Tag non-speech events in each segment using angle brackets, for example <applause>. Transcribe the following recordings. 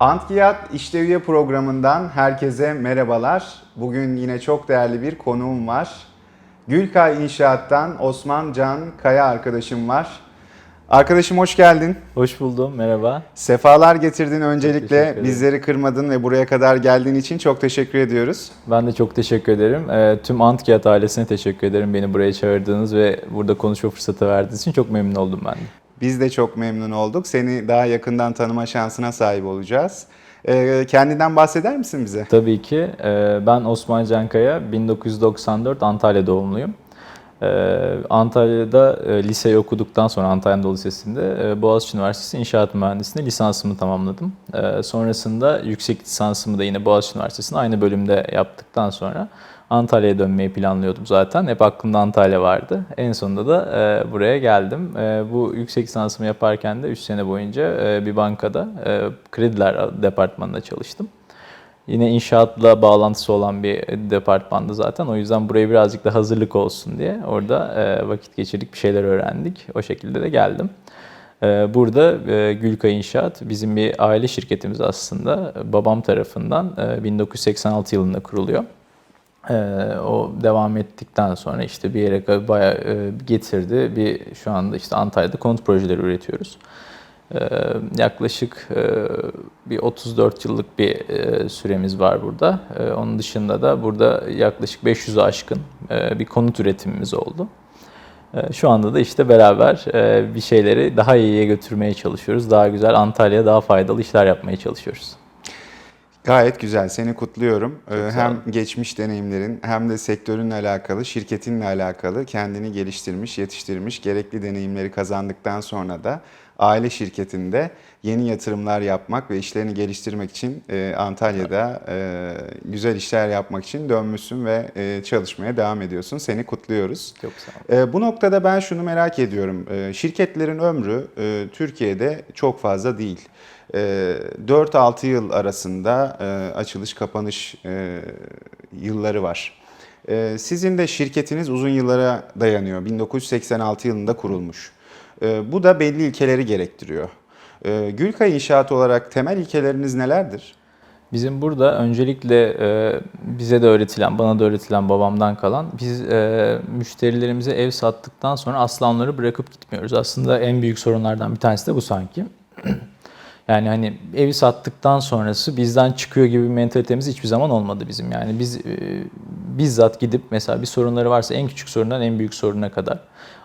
Antkiyat İşleviye programından herkese merhabalar. Bugün yine çok değerli bir konuğum var. Gülkay İnşaat'tan Osman Can Kaya arkadaşım var. Arkadaşım hoş geldin. Hoş buldum, merhaba. Sefalar getirdin öncelikle. Bizleri kırmadın ve buraya kadar geldiğin için çok teşekkür ediyoruz. Ben de çok teşekkür ederim. Ee, tüm Antkiyat ailesine teşekkür ederim beni buraya çağırdığınız ve burada konuşma fırsatı verdiğiniz için çok memnun oldum ben de. Biz de çok memnun olduk. Seni daha yakından tanıma şansına sahip olacağız. Ee, kendinden bahseder misin bize? Tabii ki. e, Ben Osman Cankaya, 1994 Antalya doğumluyum. Ee, Antalya'da e, liseyi okuduktan sonra Antalya Anadolu Lisesi'nde e, Boğaziçi Üniversitesi İnşaat Mühendisliğinde lisansımı tamamladım. Ee, Sonrasında yüksek lisansımı da yine Boğaziçi Üniversitesi'nde aynı bölümde yaptıktan sonra Antalya'ya dönmeyi planlıyordum zaten. Hep aklımda Antalya vardı. En sonunda da e, buraya geldim. E, bu yüksek lisansımı yaparken de 3 sene boyunca e, bir bankada e, krediler departmanında çalıştım. Yine inşaatla bağlantısı olan bir departmandı zaten. O yüzden buraya birazcık da hazırlık olsun diye orada e, vakit geçirdik, bir şeyler öğrendik. O şekilde de geldim. E, Burada e, Gülkay İnşaat bizim bir aile şirketimiz aslında. Babam tarafından e, 1986 yılında kuruluyor. E, O devam ettikten sonra işte bir yere bayağı e, getirdi. Bir şu anda işte Antalya'da konut projeleri üretiyoruz. Ee, Yaklaşık e, bir 34 yıllık bir e, süremiz var burada. Ee, Onun dışında da burada yaklaşık 500'ü aşkın e, bir konut üretimimiz oldu. Ee, Şu anda da işte beraber e, bir şeyleri daha iyiye götürmeye çalışıyoruz. Daha güzel Antalya'ya daha faydalı işler yapmaya çalışıyoruz. Gayet güzel. Seni kutluyorum. Ee, sağ hem geçmiş deneyimlerin hem de sektörünle alakalı, şirketinle alakalı kendini geliştirmiş, yetiştirmiş, gerekli deneyimleri kazandıktan sonra da aile şirketinde yeni yatırımlar yapmak ve işlerini geliştirmek için e, Antalya'da e, güzel işler yapmak için dönmüşsün ve e, çalışmaya devam ediyorsun. Seni kutluyoruz. Çok sağ olun. E, bu noktada ben şunu merak ediyorum. E, şirketlerin ömrü e, Türkiye'de çok fazla değil. E, 4-6 yıl arasında e, açılış kapanış e, yılları var. E, sizin de şirketiniz uzun yıllara dayanıyor. 1986 yılında kurulmuş. E, bu da belli ilkeleri gerektiriyor. E, Gülkay İnşaat olarak temel ilkeleriniz nelerdir? Bizim burada öncelikle e, bize de öğretilen, bana da öğretilen babamdan kalan biz e, müşterilerimize ev sattıktan sonra asla onları bırakıp gitmiyoruz. Aslında en büyük sorunlardan bir tanesi de bu sanki. <clears throat> Yani hani evi sattıktan sonrası bizden çıkıyor gibi bir mentalitemiz hiçbir zaman olmadı bizim. Yani biz e, bizzat gidip mesela bir sorunları varsa en küçük sorundan en büyük soruna kadar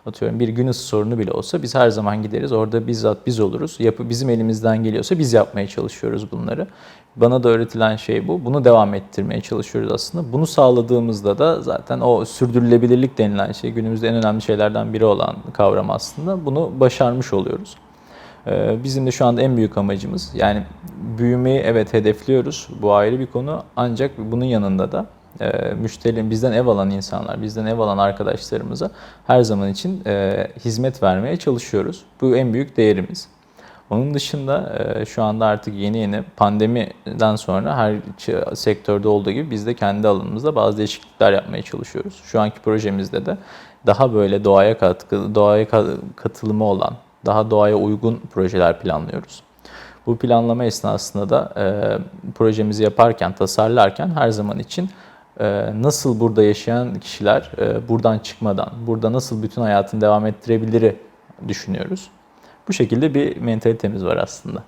atıyorum bir gün ısı sorunu bile olsa biz her zaman gideriz. Orada bizzat biz oluruz. Yapı bizim elimizden geliyorsa biz yapmaya çalışıyoruz bunları. Bana da öğretilen şey bu. Bunu devam ettirmeye çalışıyoruz aslında. Bunu sağladığımızda da zaten o sürdürülebilirlik denilen şey günümüzde en önemli şeylerden biri olan kavram aslında. Bunu başarmış oluyoruz. Ee, Bizim de şu anda en büyük amacımız yani büyümeyi evet hedefliyoruz. Bu ayrı bir konu. Ancak bunun yanında da e, müşterinin bizden ev alan insanlar, bizden ev alan arkadaşlarımıza her zaman için e, hizmet vermeye çalışıyoruz. Bu en büyük değerimiz. Onun dışında e, şu anda artık yeni yeni pandemiden sonra her sektörde olduğu gibi biz de kendi alanımızda bazı değişiklikler yapmaya çalışıyoruz. Şu anki projemizde de daha böyle doğaya katkı, doğaya ka- katılımı olan, daha doğaya uygun projeler planlıyoruz. Bu planlama esnasında da e, projemizi yaparken, tasarlarken her zaman için e, nasıl burada yaşayan kişiler e, buradan çıkmadan, burada nasıl bütün hayatını devam ettirebiliri düşünüyoruz. Bu şekilde bir mentalitemiz var aslında.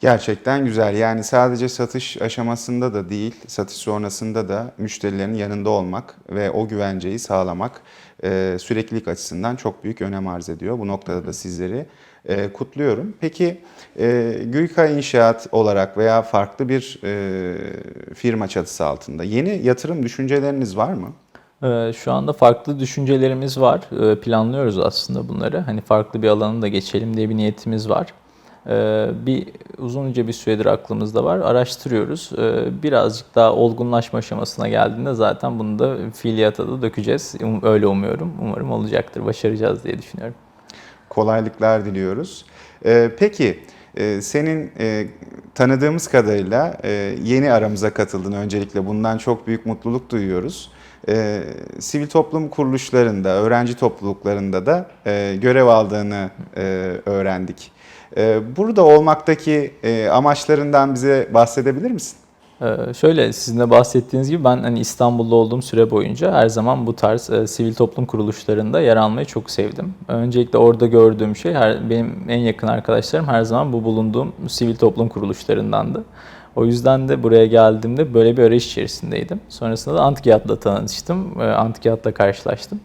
Gerçekten güzel. Yani sadece satış aşamasında da değil, satış sonrasında da müşterilerin yanında olmak ve o güvenceyi sağlamak e, süreklilik açısından çok büyük önem arz ediyor. Bu noktada da sizleri e, kutluyorum. Peki e, Gülkay İnşaat olarak veya farklı bir e, firma çatısı altında yeni yatırım düşünceleriniz var mı? Ee, Şu anda farklı düşüncelerimiz var. Ee, Planlıyoruz aslında bunları. Hani farklı bir alanı da geçelim diye bir niyetimiz var. Ee, Bir uzunca bir süredir aklımızda var. Araştırıyoruz. Ee, Birazcık daha olgunlaşma aşamasına geldiğinde zaten bunu da fiiliyata da dökeceğiz. Um- Öyle umuyorum. Umarım olacaktır. Başaracağız diye düşünüyorum. kolaylıklar diliyoruz. Ee, peki e, senin e, tanıdığımız kadarıyla e, yeni aramıza katıldın öncelikle bundan çok büyük mutluluk duyuyoruz. sivil toplum kuruluşlarında, öğrenci topluluklarında da görev aldığını e, öğrendik. E, burada olmaktaki e, amaçlarından bize bahsedebilir misin? Ee, şöyle sizin de bahsettiğiniz gibi ben hani İstanbul'da olduğum süre boyunca her zaman bu tarz e, sivil toplum kuruluşlarında yer almayı çok sevdim. Öncelikle orada gördüğüm şey her, benim en yakın arkadaşlarım her zaman bu bulunduğum sivil toplum kuruluşlarındandı. O yüzden de buraya geldiğimde böyle bir arayış içerisindeydim. Sonrasında da Antikiyat'la tanıştım, e, Antikiyat'la karşılaştım.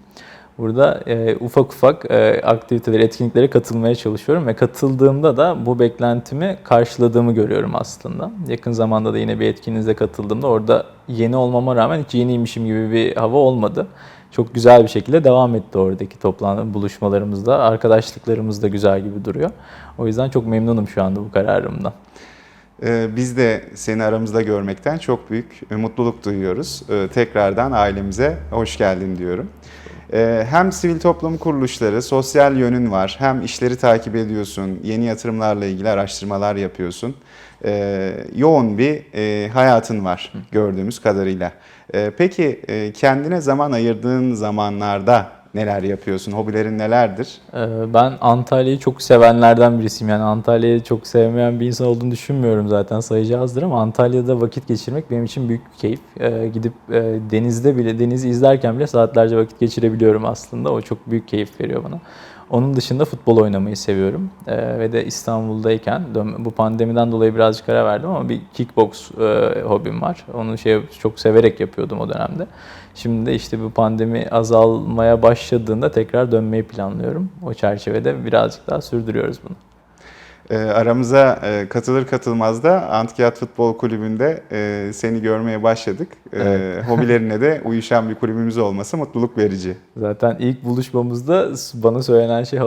Burada e, ufak ufak e, aktivitelere, etkinliklere katılmaya çalışıyorum ve katıldığımda da bu beklentimi karşıladığımı görüyorum aslında. Yakın zamanda da yine bir etkinliğinize katıldığımda orada yeni olmama rağmen hiç yeniymişim gibi bir hava olmadı. Çok güzel bir şekilde devam etti oradaki toplantı buluşmalarımızda. Arkadaşlıklarımız da güzel gibi duruyor. O yüzden çok memnunum şu anda bu kararımdan. Ee, Biz de seni aramızda görmekten çok büyük e, mutluluk duyuyoruz. Ee, Tekrardan ailemize hoş geldin diyorum. Ee, Hem sivil toplum kuruluşları, sosyal yönün var, hem işleri takip ediyorsun, yeni yatırımlarla ilgili araştırmalar yapıyorsun. Ee, Yoğun bir e, hayatın var gördüğümüz kadarıyla. Ee, Peki e, kendine zaman ayırdığın zamanlarda neler yapıyorsun? Hobilerin nelerdir? Ee, Ben Antalya'yı çok sevenlerden birisiyim. Yani Antalya'yı çok sevmeyen bir insan olduğunu düşünmüyorum zaten sayıcı azdır ama Antalya'da vakit geçirmek benim için büyük bir keyif. Ee, Gidip e, denizde bile, denizi izlerken bile saatlerce vakit geçirebiliyorum aslında. O çok büyük keyif veriyor bana. Onun dışında futbol oynamayı seviyorum. Ee, ve de İstanbul'dayken bu pandemiden dolayı birazcık ara verdim ama bir kickbox e, hobim var. Onu şey çok severek yapıyordum o dönemde. Şimdi de işte bu pandemi azalmaya başladığında tekrar dönmeyi planlıyorum. O çerçevede birazcık daha sürdürüyoruz bunu. E, aramıza e, katılır katılmaz da Antikiyat Futbol Kulübü'nde e, seni görmeye başladık. E, Evet. <laughs> hobilerine de uyuşan bir kulübümüz olması mutluluk verici. Zaten ilk buluşmamızda bana söylenen şey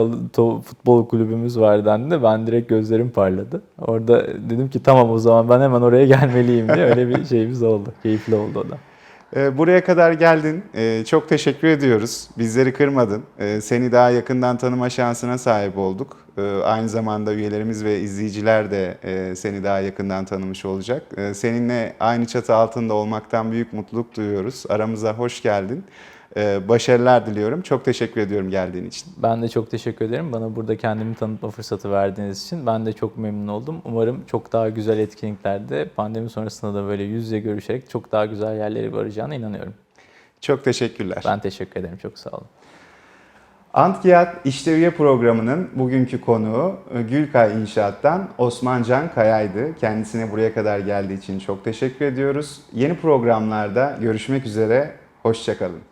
futbol kulübümüz var dendi. Ben direkt gözlerim parladı. Orada dedim ki tamam o zaman ben hemen oraya <laughs> gelmeliyim diye öyle bir şeyimiz oldu. Keyifli oldu o da. E, buraya kadar geldin. E, çok teşekkür ediyoruz. Bizleri kırmadın. E, seni daha yakından tanıma şansına sahip olduk. Aynı zamanda üyelerimiz ve izleyiciler de e, seni daha yakından tanımış olacak. Seninle aynı çatı altında olmaktan büyük mutluluk duyuyoruz. Aramıza hoş geldin. E, başarılar diliyorum. Çok teşekkür ediyorum geldiğin için. Ben de çok teşekkür ederim. Bana burada kendimi tanıtma fırsatı verdiğiniz için. Ben de çok memnun oldum. Umarım çok daha güzel etkinliklerde pandemi sonrasında da böyle yüz yüze görüşerek çok daha güzel yerlere varacağına inanıyorum. Çok teşekkürler. Ben teşekkür ederim. Çok sağ olun. Antgiyat İşte Üye programının bugünkü konuğu e, Gülkay İnşaat'tan Osman Can Kaya'ydı. Kendisine buraya kadar geldiği için çok teşekkür ediyoruz. Yeni programlarda görüşmek üzere, hoşçakalın.